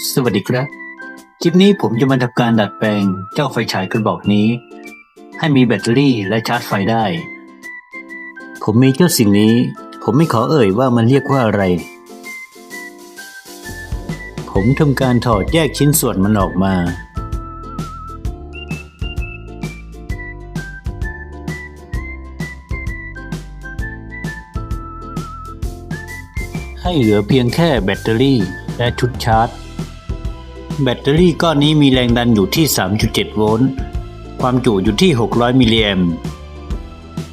สวัสดีครับ คลิปนี้ผมจะมาทำการดัดแปลงเจ้าไฟฉายกระบอกนี้ ให้มีแบตเตอรี่และชาร์จไฟได้ ผมมีเจ้าสิ่งนี้ ผมไม่ขอเอ่ยว่ามันเรียกว่าอะไร ผมทำการถอดแยกชิ้นส่วนมันออกมาให้เหลือเพียงแค่แบตเตอรี่และชุดชาร์จ แบตเตอรี่ก้อนนี้มีแรงดันอยู่ที่ 3.7 โวลต์ ความจุอยู่ที่ 600 มิลลิแอม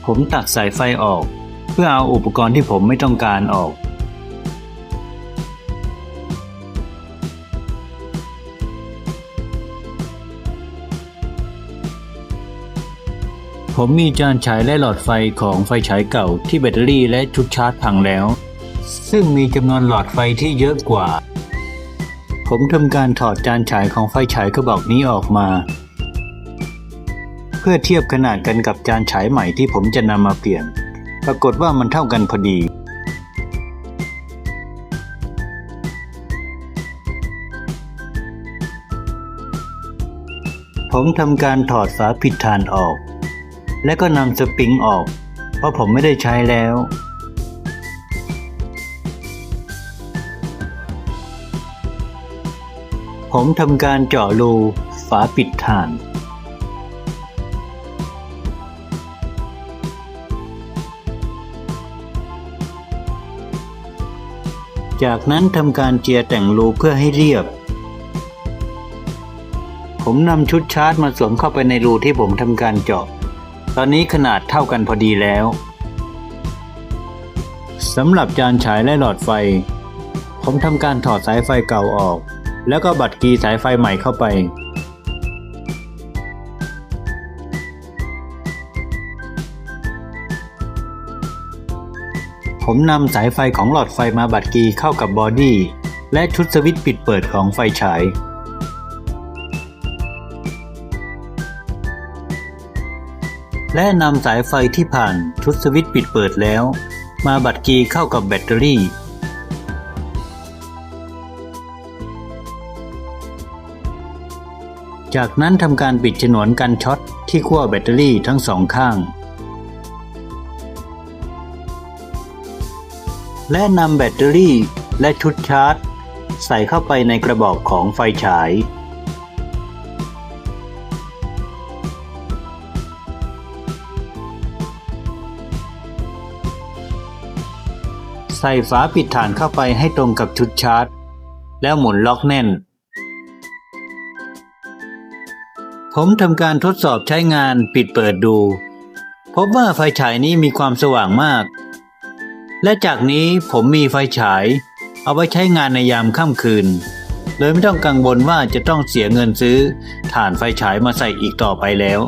ผมตัดสายไฟออก เพื่อเอาอุปกรณ์ที่ผมไม่ต้องการออกผมมีจานฉายและหลอดไฟของไฟฉายเก่าที่แบตเตอรี่และชุดชาร์จพังแล้ว ซึ่งมีจำนวนหลอดไฟที่เยอะกว่า ผมทำการถอดจานฉายของไฟฉายกระบอกนี้ออกมา เพื่อเทียบขนาดกันกับจานฉายใหม่ที่ผมจะนำมาเปลี่ยน ปรากฏว่ามันเท่ากันพอดี ผมทำการถอดฝาปิดฐานออก และก็นำสปริงออก เพราะผมไม่ได้ใช้แล้ว ผมทำการเจาะรูฝาปิดฐาน จากนั้นทำการเจียแต่งรูเพื่อให้เรียบ ผมนำชุดชาร์จมาสวมเข้าไปในรูที่ผมทำการเจาะ ตอนนี้ขนาดเท่ากันพอดีแล้วสำหรับจานฉายและหลอดไฟ ผมทำการถอดสายไฟเก่าออก แล้วก็บัดกีสายไฟใหม่เข้าไป ผมนำสายไฟของหลอดไฟมาบัดกีเข้ากับบอดี้และชุดสวิตช์ปิดเปิดของไฟฉาย และนำสายไฟที่ผ่านชุดสวิตช์ปิดเปิดแล้ว มาบัดกีเข้ากับแบตเตอรี่ จากนั้นทำการปิดฉนวนกันช็อตที่ขั้วแบตเตอรี่ทั้งสองข้าง และนำแบตเตอรี่และชุดชาร์จ ใส่เข้าไปในกระบอกของไฟฉาย ใส่ฝาปิดฐานเข้าไปให้ตรงกับชุดชาร์จ แล้วหมุนล็อกแน่น ผมทำการทดสอบใช้งานปิดเปิดดู พบว่าไฟฉายนี้มีความสว่างมาก และจากนี้ผมมีไฟฉาย เอาไว้ใช้งานในยามค่ำคืน เลยไม่ต้องกังวลว่าจะต้องเสียเงินซื้อ ถ่านไฟฉายมาใส่อีกต่อไปแล้ว